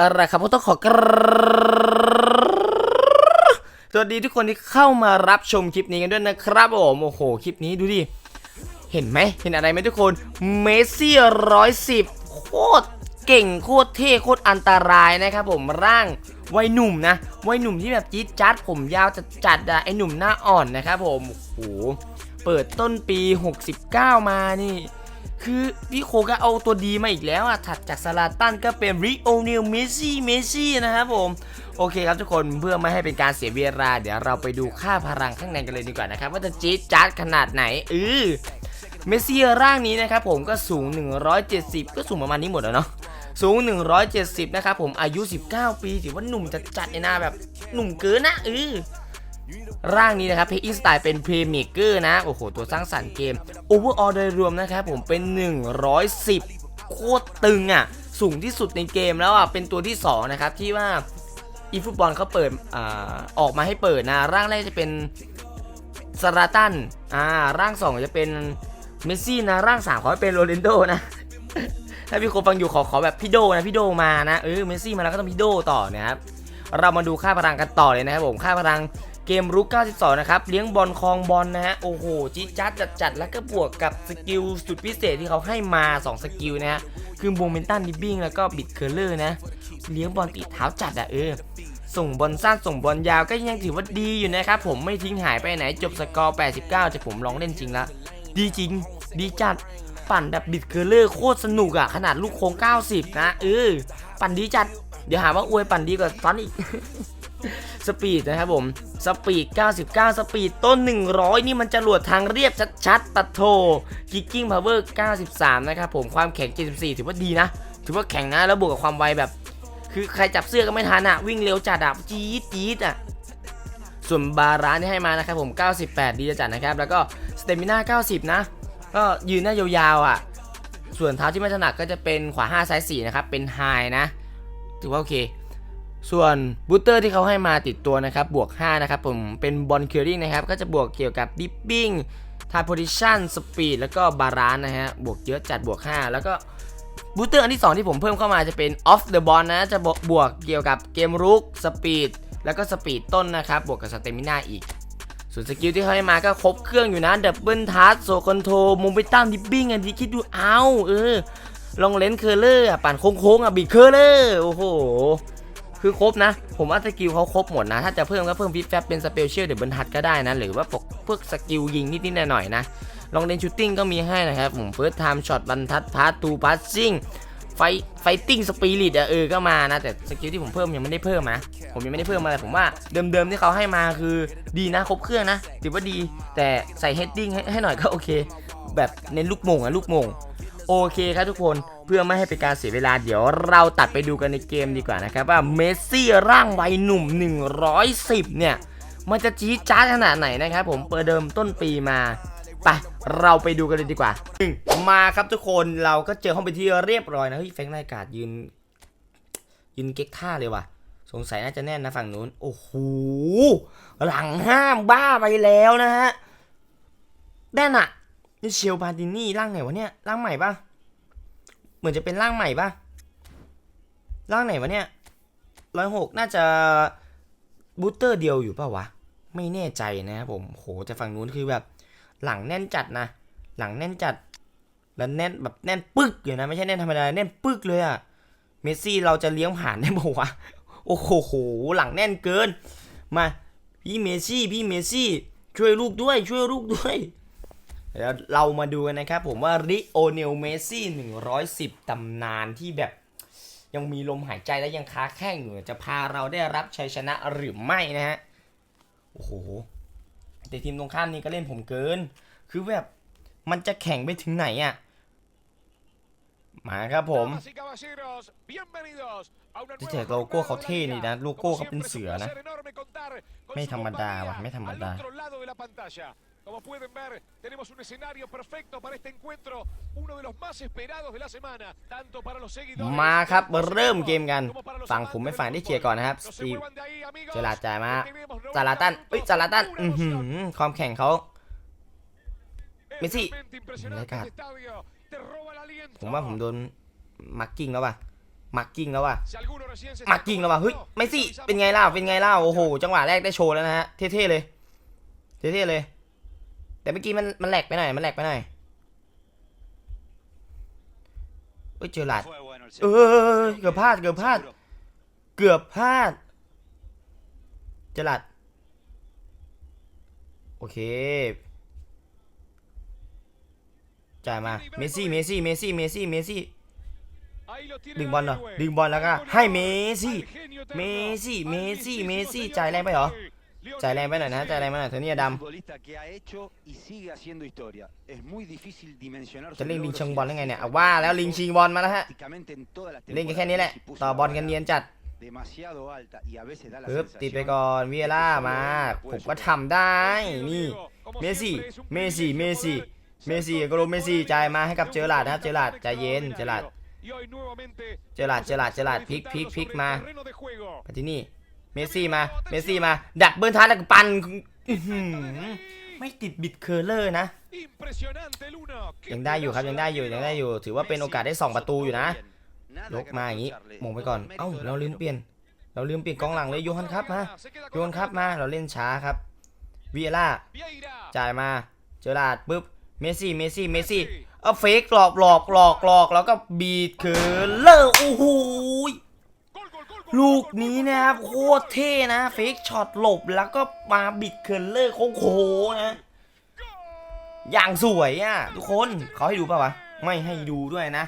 อะไรครับผมต้องขอกสวัสดีทุกคนที่เข้ามารับชมคลิปนี้กันด้วยนะครับผมโอ้โหคลิปนี้ดูดิ เห็นไหมเห็นอะไรไหมทุกคน เมสซี่ร้อยสิบโคตรเก่งโคตรเท่โคตรอันตรายนะครับผมร่างวัยหนุ่มนะวัยหนุ่มที่แบบจี๊ดจัดผมยาวจัดจัดอะไอหนุ่มหน้าอ่อนนะครับผมโอ้โหเปิดต้นปี 69 มานี่ คือพี่โคก็เอาตัวดีมาอีกแล้วอะ ถัดจากซาลาตันก็เป็นริโอเนลเมซี่เมซี่นะครับผม โอเคครับทุกคนเพื่อไม่ให้เป็นการเสียเวลา เดี๋ยวเราไปดูค่าพลังข้างในกันเลยดีกว่านะครับ ว่าจะจี๊ดจ๊าดขนาดไหนเออเมซี่ร่างนี้นะครับผมก็สูง 170 ก็สูงประมาณนี้หมดแล้วเนาะสูง 170 นะครับผมอายุ 19 ปีถือว่าหนุ่มจัดจัดในหน้าแบบหนุ่มเกินนะเออ ร่างนี้นะครับเพย์สไตล์เป็นเพย์เมเกอร์นะ โอ้โห ตัวสร้างสรรค์เกมโอเวอร์ออโดยรวมนะครับผมเป็น 110 โคตรตึงอะ สูงที่สุดในเกมแล้วอะ เป็นตัวที่ 2 นะครับ ที่ว่าอีฟุตบอลเขาเปิดอออกมาให้เปิดนะ ร่างแรกจะเป็นซาราตันอ่าร่าง 2 จะเป็นเมสซี่นะร่าง 3 ขอให้เป็นโรนัลโดนะถ้าพี่โคฟังอยู่ขอขอแบบพี่โดนะพี่โดมานะเออเมสซี่มาแล้วก็ต้องพี่โดต่อนะครับเรามาดูค่าพลังกันต่อเลยนะครับผมค่าพลัง เกมรุก 92 นะครับ เลี้ยงบอลคลองบอลนะฮะ โอ้โหจี๊จัดจัดจัดแล้วก็บวกกับสกิลสุดพิเศษที่เขาให้มา 2 สกิลนะฮะ คือโมเมนตัมดิบบิ้งแล้วก็บิดเคอร์เลอร์นะ เลี้ยงบอลติดเท้าจัดอะเออ ส่งบอลสั้นส่งบอลยาวก็ยังถือว่าดีอยู่นะครับ ผมไม่ทิ้งหายไปไหนจบสกอร์ 89 จะผมลองเล่นจริงละ ดีจริง ดีจัด ปั่นแบบบิดเคอร์เลอร์โคตรสนุกอะขนาดลูกโค้ง 90 นะเออ ปั่นดีจัด เดี๋ยวหาว่าอวยปั่นดีกว่าฟันอีก สปีดนะครับผม สปีด 99 สปีดต้น 100 นี่มันจะหลวดทางเรียบชัดๆปัดโทกิกกิ้งพาวเวอร์ 93 นะครับผม ความแข็ง 74 ถือว่าดีนะ ถือว่าแข็งนะ แล้วบวกกับความไวแบบ คือใครจับเสื้อก็ไม่ทันอะวิ่งเร็วจัดอะจี๊ดจี๊ดอะส่วนบาร้านที่ให้มานะครับผม 98 ดีจัดนะครับ แล้วก็สเตมิน่า 90 นะ ก็ยืนหน้ยาวๆอะส่วนเท้าที่ไม่ถนัดก็จะเป็นขวา 5 ซ้าย 4 นะครับ เป็นไฮนะ ถือว่าโอเค ส่วนบูเตอร์ที่เขาให้มาติดตัวนะครับบวก 5 นะครับผมเป็นบอลเคียริงนะครับก็จะบวกเกี่ยวกับดิปปิ้งทาร์โพซิชันสปีดแล้วก็บาลานนะฮะบวกเยอะจัดบวก 5 แล้วก็บูเตอร์อันที่ 2 ที่ผมเพิ่มเข้ามาจะเป็นออฟเดอะบอลนะจะบวกบวกเกี่ยวกับเกมรุกสปีดแล้วก็สปีดต้นนะครับบวกกับสเตมิน่าอีก ส่วนสกิลที่เขาให้มาก็ครบเครื่องอยู่นะดับเบิลทัสโซคอนโทรมเมนตัมดิปปิ้งอันที่คิดดูเอาเออลองเลนเคอร์เลอร์อะปั่นโค้งๆอะบีเคอร์เลอร์โอ้โห คือครบนะ ผมว่าสกิลเขาครบหมดนะ ถ้าจะเพิ่มก็เพิ่มฟิตแฟบเป็นสเปเชียลเดี๋ยวบรรทัดก็ได้นะ หรือว่าพวกพวกสกิลยิงนิดๆหน่อยๆนะ ลองเล่นชูตติ้งก็มีให้นะครับ ผมเฟิร์สไทม์ช็อตบรรทัดพาร์ตทูพาสซิ่งไฟไฟติ้งสปิริตอะเออก็มานะ แต่สกิลที่ผมเพิ่มยังไม่ได้เพิ่มนะ ผมยังไม่ได้เพิ่มอะไรผมว่าเดิมๆที่เขาให้มาคือดีนะครบเครื่องนะถือว่าดีแต่ใส่เฮดดิ้งให้ให้หน่อยก็โอเค แบบเน้นลูกโมงอะลูกโมง โอเคครับทุกคนเพื่อไม่ให้เป็นการเสียเวลาเดี๋ยวเราตัดไปดูกันในเกมดีกว่านะครับว่าเมสซี่ร่างวัยหนุ่ม 110 เนี่ย มันจะจี๊ดจ้าขนาดไหนนะครับผมเปิดเดิมต้นปีมาไปเราไปดูกันเลยดีกว่าหนึ่งมาครับทุกคนเราก็เจอห้องไปที่เรียบร้อยนะเฮ้ยแฟงรายการยืน ยืนเก๊กท่าเลยว่ะ สงสัยน่าจะแน่นนะฝั่งนู้น โอ้โหหลังห้ามบ้าไปแล้วนะฮะแน่นอะ เชลบาดินี่ร่างไหนวะเนี่ยร่างใหม่ปะเหมือนจะเป็นร่างใหม่ปะร่างไหนวะเนี่ยร้อยหกน่าจะบูสเตอร์เดียวอยู่ปะวะ ไม่แน่ใจนะครับผมโหแต่ฝั่งนู้นคือแบบหลังแน่นจัดนะ หลังแน่นจัด แล้วแน่นแบบแน่นปึกอยู่นะไม่ใช่แน่นธรรมดาแน่นปึกเลยอะเมสซี่เราจะเลี้ยงผ่านได้ปะวะโอ้โหโหหลังแน่นเกิน มาพี่เมสซี่พี่เมสซี่ช่วยลูกด้วยช่วยลูกด้วย เดี๋ยวเรามาดูกันนะครับผมว่าริโอเนลเมซี่ 110 ตำนานที่แบบยังมีลมหายใจและยังค้าแข้งอยู่จะพาเราได้รับชัยชนะหรือไม่นะฮะ โอ้โห แต่ทีมตรงข้ามนี่ก็เล่นผมเกิน คือแบบมันจะแข่งไปถึงไหนอะมาครับผมที่แต่โลโก้เขาเท่นี่นะ โลโก้เขาเป็นเสือนะ ไม่ธรรมดาว่ะไม่ธรรมดา otro lado de la pantalla. Como pueden ver, tenemos un escenario perfecto para este encuentro, uno de los más esperados de la semana, tanto para los seguidores มาครับ del เริ่มเกมกัน como para los ฝั่งผมไม่ amantes ฝั่ง del ได้เคลียร์ก่อนนะครับ No ส se ตีฟ muevan de ahí, amigos, เจลาจ่ายมา que tenemos ซาลาตัน90เอ้ยซาลาตัน minutos, อือหือ pura emoción. ความแข่งเขา Es Messi. realmente impresionante Buen este estadio. Te roba el aliento. ผมว่าผมโดนมาร์กิ้งแล้วป่ะมาร์กิ้งแล้วว่ะ Si alguno recién se มาร์ está กิ้งแล้วว่ะเฮ้ย acomodando, ไม่สิ avisamos เป็นไงล่ะเป็นไงล่ะโอ้โห จังหวะแรกได้โชว์แล้วนะฮะเท่ๆเลยเท่ๆเลย แต่เมื่อกี้มันมันแหลกไปหน่อยมันแหลกไปหน่อยเฮ้ยเจอหลาดเออเกือบพลาดเกือบพลาด เกือบพลาด เจอหลาดโอเคจ่ายมา เมสซี่ เมสซี่ เมสซี่ เมสซี่ เมสซี่ ดึงบอลเหรอ ดึงบอลแล้วก็ให้เมสซี่ เมสซี่ เมสซี่ เมสซี่ จ่ายแรงไปเหรอ จ่ายแรงไปหน่อยนะ Messi. จ่ายแรงไปหน่อยเธอเนี่ยด Un futbolista que ha hecho y sigue haciendo historia. Es muy difícil dimensionar ำจะ sus เล่นลิง logros ชิง y บอล las ได้ไงเนี่ย cifras เอาว่าแล้วลิงชิงบอลมาแล้วฮะ prácticamente en todas las เล่นกันแค่นี้แหละ temporadas y puso ต่อบอล la กัน barra เนียนจัด demasiado alta y a veces da la ปึ๊บ sensación ติดไปก่อนวีเอล่ามาผมก็ทำได้นี่เมสซี่เมสซี่เมสซี่เมสซี่ก็รู้เมสซี่จ่ายมาให้กับเจอหลาดนะครับเจอหลาดใจเย็นเจอหลาด Y hoy nuevamente เจอหลาดเจอหลาดเจอหลาดพลิกพลิกพลิกมา terreno de juego. ไปที่นี่ เมสซี่มา เมสซี่มา ดักเบิร์นท้าแล้วก็ปันไม่ติดบิดเคอร์เลอร์นะ ยังได้อยู่ครับยังได้อยู่ยังได้อยู่ ถือว่าเป็นโอกาสได้สองประตูอยู่นะ Nada ยกมาอย่างนี้มงไปก่อน เอ้าเราลืมเปลี่ยน เราลืมเปลี่ยนกองหลังเลยโยฮันครับมาโยนครับมาเราเล่นช้าครับวีเอล่าจ่ายมาเจอหลาดปุ๊บเมสซี่เมสซี่เมสซี่เอาเฟกหลอกหลอกหลอกหลอกแล้วก็บีดเคอร์เลอร์โอ้โห ลูกนี้นะครับโคตรเท่นะเฟกช็อตหลบแล้วก็มาบิดเคอร์เลอร์โค้งนะ อย่างสวยอะ ทุกคนเขาให้ดูป่าวะ ไม่ให้ดูด้วยนะ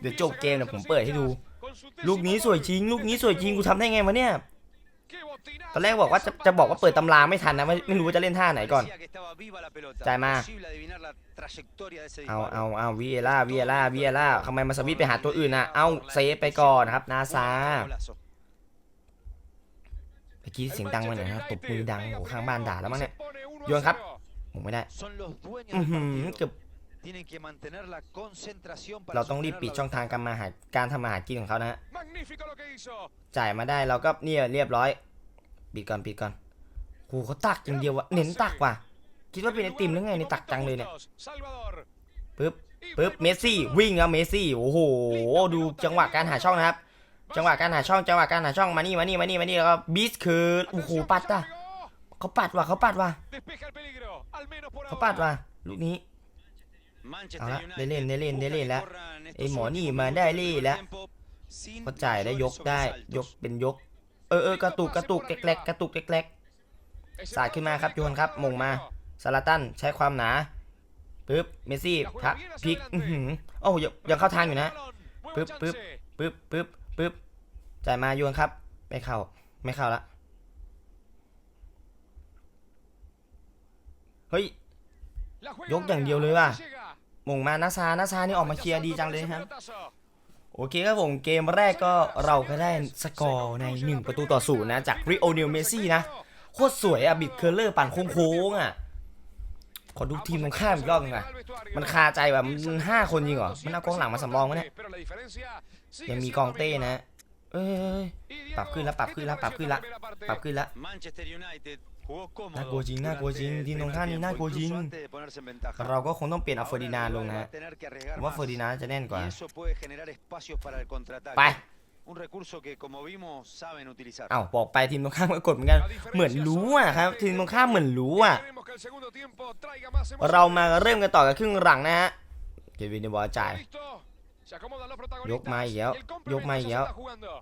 เดี๋ยวจบเกมเดี๋ยวผมเปิดให้ดู ลูกนี้สวยจริง ลูกนี้สวยจริงกูทำได้ไงวะเนี่ยตอนแรกบอกว่าจะจะบอกว่าเปิดตำราไม่ทันนะ ไม่ไม่รู้ว่าจะเล่นท่าไหนก่อน Parecía que estaba viva la pelota. Chạy mà. Imposible adivinar la trayectoria de ese เอาเอาเอาวีเอล่าวีเอล่าวีเอล่าทำไมมาสวิตไปหาตัวอื่นอะเอาเซฟไปก่อนครับ นาซา มื่อกี้เสียงดังมาหน่อยครับตบมือดังโอ้ข้างบ้านด่าแล้วมั้งเนี่ยโยนครับผมไม่ได้เกือบเราต้องรีบปิดช่องทางการมาหาการทำมาหากินของเขานะฮะจ่ายมาได้เราก็เนี่ยเรียบร้อยปิดก่อนปิดก่อนโหเขาตักอย่างเดียววะเน้นตักว่ะคิดว่าเป็นไอติมหรือไงในตักจังเลยเนี่ยปึ๊บปึ๊บเมสซี่วิ่งแล้วเมสซี่โอ้โหดูจังหวะการหาช่องนะครับ จังหวะการหาช่องจังหวะการหาช่องมานี่มานี่มานี่มานี่แล้วก็บีสคือโอ้โหปัดอะเขาปัดว่ะเขาปัดว่ะเขาปัดว่ะลูกนี้เอาละได้เล่นได้เล่นได้เล่นแล้วไอหมอนี่มาได้ del เล่แล้ว tiempo sin ก็จ่ายได้ยกได้ยกเป็นยก เออเออกระตุกกระตุกแกลกๆกระตุกแกลกสาดขึ้นมาครับโยนครับมงมาซาลาตันใช้ความหนาปึ๊บเมสซี่พักพิกอื้อหือโอ้ยังยังเข้าทางอยู่นะ Balón. Buena Pip, pip. chance. ปึ๊บปึ๊บ ปึ๊บจ่ายมาโยนครับ ไม่เข้า ไม่เข้าละเฮ้ย ยกอย่างเดียวเลยว่ะมงมานาซานาซานี่ออกมาเคลียร์ดีจังเลยครับ โอเคครับผมเกมแรกก็เราก็ได้สกอร์ใน 1 ประตูต่อศูนย์นะ จากริโอเนลเมซี่นะ โคตรสวยอะบิดเคอร์เลอร์ปั่นโค้งๆอะขอดูทีมตรงข้ามอีกรอบนึงอะมันคาใจแบบมันห้าคนจริงเหรอ มันเอากองหลังมาสำรองวะเนี่ย Pero la diferencia sigue ยังมี siendo กองเต้ mínima. นะเอ้ย Y Diego, ปรับขึ้นแล้วปรับขึ้นแล้ว ¿qué ปรับ te ขึ้น pareció ละ la primera parte? ปรับขึ้นละ Manchester United jugó cómodo น่ากลัวจริงน่ากลัวจริง durante ทีมตรง el ข้าม primer นี่น่ากลัว tiempo, จริง incluso antes de ponerse en ventaja. เราก็คงต้องเปลี่ยนเอาเฟอร์ดินานด์ลง Ahora นะ va ฮะ a tener que ผ arriesgar มว่า más. เฟอร์ดินานด์จะแน่นกว่า Y eso puede generar espacios para el contraataque. ไป Un recurso que, como vimos, saben utilizar. เอ้าบอกไปทีมตรงข้ามก็กดเหมือนกันเหมือนรู้อะครับทีมตรงข้ามเหมือนรู้อะ Esperemos que el segundo tiempo traiga más emoción. เรามาเริ่มกันต่อกับครึ่งหลังนะฮะเกวินเดบอลจ่าย Listo. Se acomodan los protagonistas. ยกมาอีกแล้ว Y el ยกมาอีกแล้ว complemento ya se está jugando.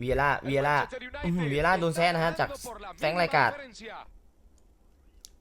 เวียร่าเวียร่า El Manchester United อื้อหือเวียร่าโดนแซะนะฮะจาก está ganando por la แฟรงค์รายการ mínima diferencia.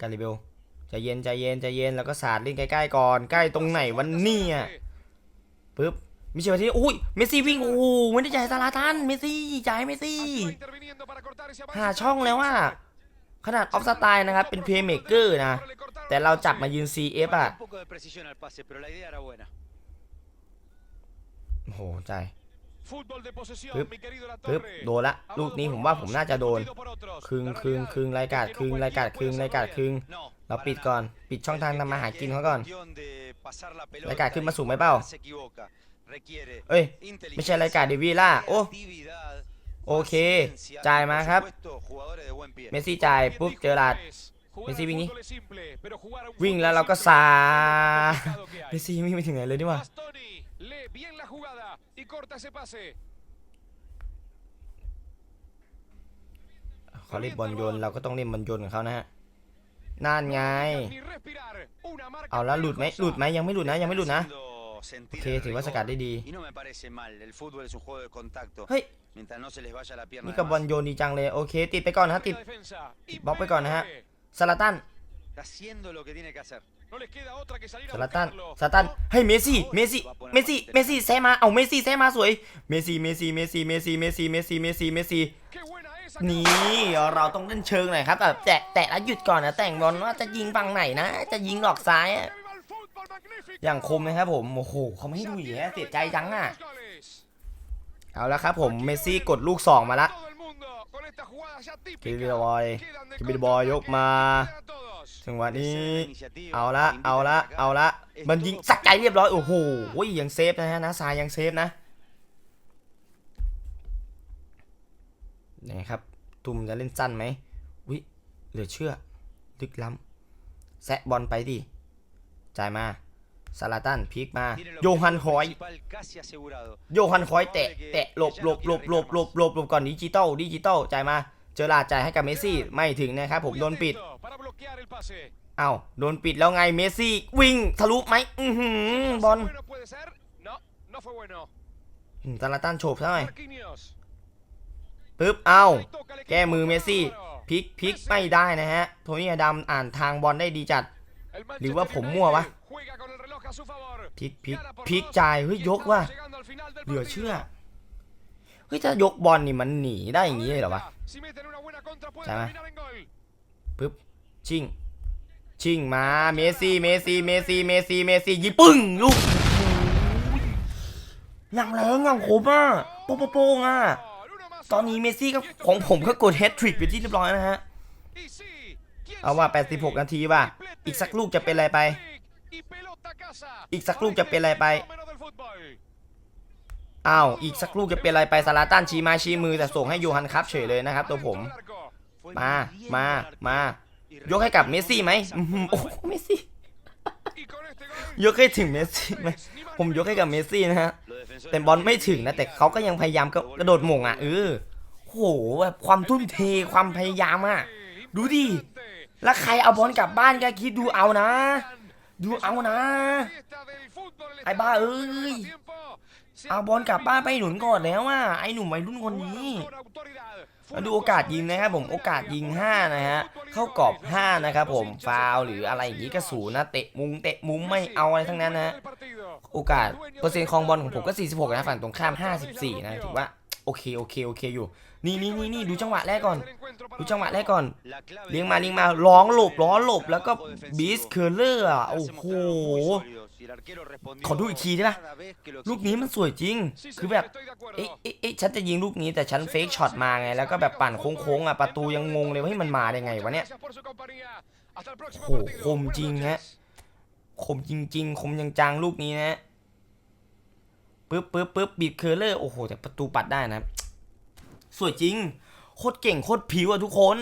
กาลิเบลใจเย็นใจเย็นใจเย็นแล้วก็สาดเล่นใกล้ๆก่อนใกล้ตรงไหนวันนี้อะปึ๊บมิเชลที่อุ้ยเมสซี่วิ่งโอ้โหไม่ได้จ่ายซาลาตันเมสซี่จ่ายให้เมสซี่ Allí va interviniendo para cortar ese avance. หาช่องแล้วว่าขนาดออฟสไตล์นะครับ เป็นเพย์เม k เกอร์นะ แต่เราจับมายืน CF อะ โอ้โหจ่าย Fútbol de posesión, Pip, mi querido La ปึ๊บ Torre. โดนละ ลูกนี้ผมว่าผมน่าจะโดน Escondido por otros. ครึ่ง La ครึ่ง realidad ครึ่งรายการ es que ครึ่ง no รายการ cualquiera ครึ่ง puede รายการ hacerlo ครึ่ง No, เรา para ปิด nada. ก่อน ปิดช่องทางทำมาหากินเขาก่อน Cuestión de pasar la pelota รายการขึ้นมา y สูงไหมเปล่า se equivoca. Requiere เอ้ย inteligencia, ไม่ใช่รายการเดวิล่า โอ้ creatividad, โอเค paciencia y, จ่ายมา por ครับ supuesto, jugadores de buen pie. เมสซี่จ่าย Bien ปุ๊บ dijo เจอหลาด López. Jugar Messi al วิ่งนี้ fútbol es simple, pero jugar a un วิ่ง fútbol แล้วเราก็ simple สา es lo más complicado que hay. เมสซี่วิ่งไปถึงไหนเลยดีวะ Bastoni, Lee bien la jugada y corta ese pase. เขาเล่นบอลโยนเราก็ต้องเล่นบอลโยนของเขานะฮะนั่นไง Ni respirar. Una marca เอาแล้วหลุดไหมหลุดไหมยังไม่หลุดนะยังไม่หลุดนะ Haciendo sentir โอเค el ถือว่า rigor. สกัดได้ดี Y no me parece mal. El fútbol es un juego de contacto. เฮ้ย Mientras no se les vaya la pierna. นี่ de กับบอล más. โยนดีจังเลยโอเค ติดไปก่อนนะติด la defensa. บล็อกไปก่อนนะฮะ Impecable. ซาลาตัน Está haciendo lo que tiene que hacer. No les queda otra que salir a ซาลาตัน buscarlo. ซาลาตันเฮ้ยเมสซี่ เมสซี่ เมสซี่ เมสซี่แซะมา เอาเมสซี่แซะมาสวย เมสซี่ เมสซี่ เมสซี่ เมสซี่ เมสซี่ เมสซี่ เมสซี่ เมสซี่ Qué buena esa. นี่เราต้องเล่นเชิงหน่อยครับแบบแตะแตะแล้วหยุดก่อนนะแต่งบอลว่าจะยิงฝั่งไหนนะ จะยิงหลอกซ้ายอะ ¡Viva el fútbol magnífico! อย่างคมนะครับผมโอ้โหเขาไม่ให้ดูอีกแล้วเสียใจจังอะ Los goles. เอาละครับผมเมสซี่กดลูก2มาละ Todo el mundo con esta jugada ya típica. กิบบิลบอย Quedan de กิบบิลบอยยกมา contraataque, quedan todos. จังหวะนี้ เอาละ เอาละ เอาละ มันยิงสักใจเรียบร้อย โอ้โหยังเซฟนะฮะนะซายยังเซฟนะยังไงครับตุ่มจะเล่นสั้นไหมวิเหลือเชื่อ ลึกล้ำแซะบอลไปดิ จ่ายมาซาลาตันพลิกมา โยฮันคอย โยฮันคอยแตะ แตะหลบหลบหลบหลบหลบหลบหลบก่อนดิจิตอลดิจิตอลจ่ายมา เจอลาดจ่ายให้กับเมสซี่ไม่ถึงนะครับผม Muy โดนปิด atento Para bloquear el pase. เอ้าโดนปิดแล้วไงเมสซี่วิ่งทะลุไหมอือหือบอล Bueno puede ser. No, no fue bueno. อืมซาลาตันโฉบซะหน่อย Marquinhos. ปึ๊บเอ้า Ahí toca el equipo แก้มือเมสซี่ bárbaro. พลิกพลิกไม่ได้นะฮะโทนี่อดัมอ่านทางบอลได้ดีจัด El หรือว่า Manchester ผมมั่ววะ United juega con el reloj a su favor. พลิกพลิก Gana por พลิก dos จ่ายเฮ้ย y ยก estamos ว่ะ llegando al final del เหลือ partido. เชื่อเฮ้ยถ้ายกบอลนี่มันหนีได้อย่างนี้เลยเหรอวะ Si meten una buena contra puede Chama. terminar en gol. ปึ๊บชิงชิงมาเมสซี่เมสซี่เมสซี่เมสซี่เมสซี่ยิงปึ้งลูกโอ้ยอย่างแรงอย่างผมอะโป๊ะโป๊ะโป้งอะ Gol, uno más ตอนนี้เมสซี่ก็ของผมก็กดแฮตทริกไปที่เรียบร้อยนะฮะ Y sí, ¿quién เอาว่า sabe? 86 นาทีว่ะ Triplete, อีกสักลูกจะเป็นอะไรไป y pelota a casa. อีกสักลูกจะเป็นอะไรไป Fenómeno del fútbol. อ้าว อีกสักลูกจะเป็นอะไรไปซาลาตันชี้ไมาชี้มือแต่ส่งให้โยฮันครับเฉยเลยนะครับ ตัวผม มา มา มา ยกให้กับเมสซี่ไหมโอ้เมสซี่ ยกให้ถึงเมสซี่ไหมผมยกให้กับเมสซี่นะฮะ แต่บอลไม่ถึงนะ แต่เขาก็ยังพยายามก็กระโดดหม่งอะเออโหแบบความทุ่มเทความพยายามอะ ดูดิ แล้วใครเอาบอลกลับบ้านแกคิดดูเอานะ ดูเอานะ ไอ้บ้าเอ้ย เอาบอลกลับบ้านไปหนุนก่อนแล้วอะไอ้หนุ่มวัยรุ่นคนนี้มาดูโอกาสยิงนะครับผมโอกาสยิง 5 นะฮะเข้ากรอบ 5 นะครับผมฟาวหรืออะไรอย่างนี้ก็ศูนย์นะเตะมุงเตะมุมไม่เอาอะไรทั้งนั้นนะโอกาสเปอร์เซ็นต์ครองบอลของผมก็ 46 นะฝั่งตรงข้าม 54 นะถือว่าโอเคโอเคโอเคอยู่ นี่นี่นี่นี่ดูจังหวะแรกก่อน ดูจังหวะแรกก่อน เลี้ยงมาเลี้ยงมาร้องหลบล้อหลบแล้วก็บีสเคอร์เลอร์อะโอ้โห mostraron muy sólidos y el arquero respondió ขอดูอีกทีได้ปะ cada vez que lo ลูกนี้มันสวยจริง คือแบบเอ๊ะเอ๊ะเอ๊ะฉันจะยิงลูกนี้แต่ฉันเฟกช็อตมาไง แล้วก็แบบปั่นโค้งๆอะ ประตูยังงงเลยว่าให้ยมันมาได้ไงวะเนี่ย โห คมจริงฮะ คมจริง ๆ คมจังๆ ลูกนี้นะปึ๊บปึ๊บปึ๊บบีบเคอร์เลอร์ โอ้โห แต่ประตูปัดได้นะ สวยจริง โคตรเก่ง โคตรผิวอะทุกคน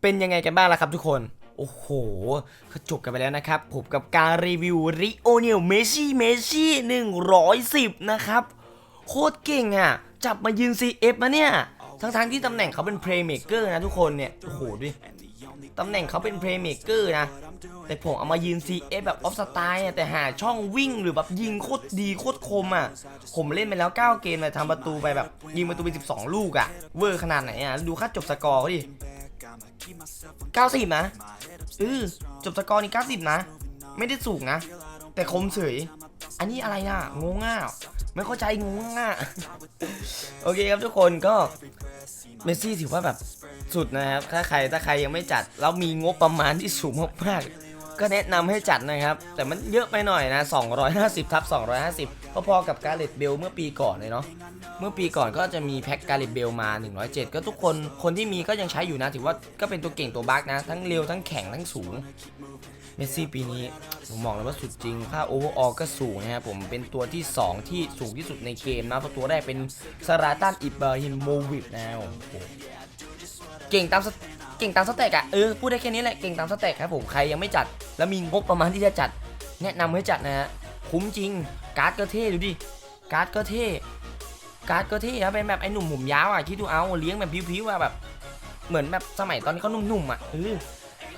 เป็นยังไงกันบ้างล่ะครับทุกคน โอ้โหก็จบกันไปแล้วนะครับ ผมกับการรีวิวริโอเนียลเมซี่เมซี่110นะครับ โคตรเก่งอะ จับมายืน CF มาเนี่ย ทั้งๆที่ตำแหน่งเขาเป็นเพลย์เมเกอร์นะทุกคนเนี่ย โอ้โหดิตำแหน่งเขาเป็นเพลย์เมเกอร์นะ แต่ผมเอามายืน CF แบบออฟสไตล์แต่หาช่องวิ่งหรือแบบยิงโคตรดีโคตรคมอะ ผมเล่นไปแล้ว 9 เกมเลยทำประตูไปแบบยิงประตูไป 12 ลูกอะ เวอร์ขนาดไหนอะ ดูค่าจบสกอร์ดิ 90นะเออจบสกอร์นี่90 นะ ไม่ได้สูงนะ แต่คมเฉย อันนี้อะไรน่ะ งงอะไม่เข้าใจงงอะโอเคครับทุกคนก็เมสซี่ถือว่าแบบสุดนะครับ ถ้าใครถ้าใครยังไม่จัด แล้วมีงบประมาณที่สูงมากๆ ก็แนะนำให้จัดนะครับ แต่มันเยอะไปหน่อยนะ 250ทับ250 พอๆกับการ์เลตเบลเมื่อปีก่อนเลยเนาะเมื่อปีก่อนก็จะมีแพ็กการ์เลตเบลมา 107 ก็ทุกคนคนที่มีก็ยังใช้อยู่นะ ถือว่าก็เป็นตัวเก่งตัวบักนะ ทั้งเร็วทั้งแข็งทั้งสูงเมสซี่ปีนี้ผมบอกเลยว่าสุดจริง ค่าโอเวอร์ออก็สูงนะครับผมเป็นตัวที่ 2 ที่สูงที่สุดในเกมนะเพราะตัวแรกเป็นซาราตันอิบราฮิโมวิชนะโอ้โหเก่งตามส เก่งตามสเต็กอะเออพูดได้แค่นี้แหละเก่งตามสเต็กครับผมใครยังไม่จัด แล้วมีงบประมาณที่จะจัด แนะนำให้จัดนะฮะคุ้มจริงการ์ดก็เท่ดูดิการ์ดก็เท่การ์ดก็เท่นะเป็นแบบไอ้หนุ่มผมยาวอะคิดดูเอาเลี้ยงแบบพิ้วๆอะแบบ เหมือนแบบสมัยตอนนี้เขาหนุ่มๆอะเออ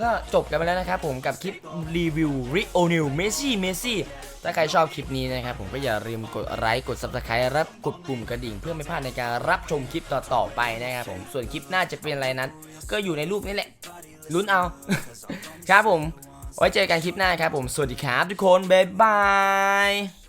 ก็จบกันไปแล้วนะครับผมกับคลิปรีวิวริโอนิวเมซี่เมซี่ถ้าใครชอบคลิปนี้นะครับผมก็อย่าลืมกดไลค์กด subscribe และกดปุ่มกระดิ่ง เพื่อไม่พลาดในการรับชมคลิปต่อๆไปนะครับผมส่วนคลิปหน้าจะเป็นอะไรนั้น ก็อยู่ในรูปนี้แหละลุ้นเอา ครับผม ไว้เจอกันคลิปหน้าครับผมสวัสดีครับทุกคนบ๊ายบาย